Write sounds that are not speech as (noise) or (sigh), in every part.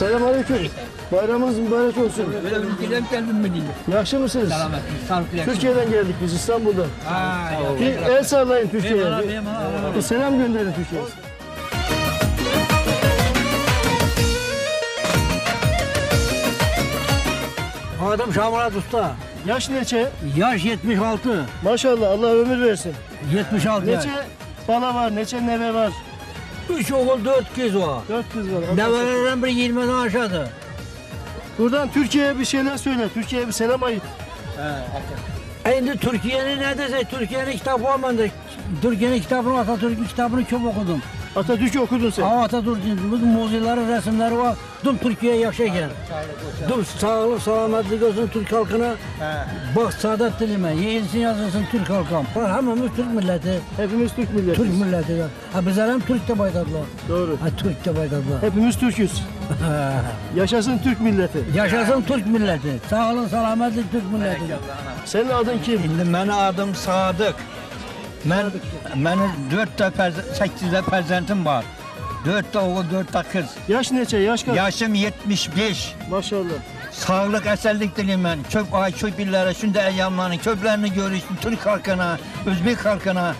Selamünaleyküm. Bayramınız mübarek olsun. Böyle ülkeden geldim mi diyeyim. Yaxşı mısınız? Selamet. Sağlıklı. Türkiye'den geldik biz İstanbul'dan. Ha. Bir el sallayın Türkiye'ye. Bir, selam gönderin Türkiye'ye. Adım Şamurat Usta. Yaş neçe? Yaş 76. Maşallah Allah ömür versin. 76 yaş. Neçe bala var, neçe neve var? 3 oğul 4 kız var. Dört kız var. Allah Nevelerden biri 20'den aşağıda. Buradan Türkiye'ye bir şeyler söyle. Türkiye'ye bir selam ayıt. Şimdi Türkiye'nin ne dese Türkiye'nin kitabı bende. Türkiye'nin kitabını Atatürk'ün kitabını çok okudum. Atatürk'ü okudun sen. Ama Atatürk'ün bu muzileri, resimleri var. Dum Türkiye yaşayken. Dum sağlık, selametlik olsun Türk halkına. Bak saadet dilime, yeğilsin yazılsın Türk halkım. Bak hemimiz Türk milleti. Hepimiz Türk milleti. Türk milleti. ya. Ha bizler hem Türk de baydadılar. Doğru. Ha Türk de baydadılar. Hepimiz Türk'üz. (laughs) Yaşasın Türk milleti. Yaşasın Türk milleti. Sağ olun, selametlik Türk milleti. Senin adın kim? Şimdi benim adım Sadık. Ben, benim dört de perz- sekiz de perzentim var. Dört de oğul, dört de kız. Yaş neçe? Yaş kaç? Yaşım 75. Maşallah. Sağlık, eserlik dilim ben. Çok ay, çok billere, şimdi eyyamlarını, köplerini görüştüm. Türk halkına, Özbek halkına.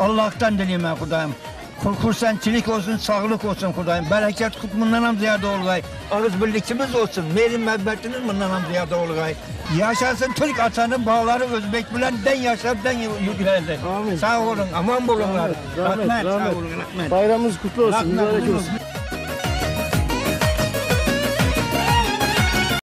Allah'tan dilim ben kudayım. Kur, kursançilik olsun, sağlık olsun kudayım. Bereket kut bundan ziyade olgay. Ağız birlikimiz olsun. Merin mebbetiniz bundan ziyade olgay. Yaşasın Türk atanın bağları Özbek bilen den yaşar den yükseldi. Amin. Sağ olun, aman bulunlar. Rahmet, Rahmet, rahmet. rahmet. Bayramınız kutlu olsun. Mübarek olsun.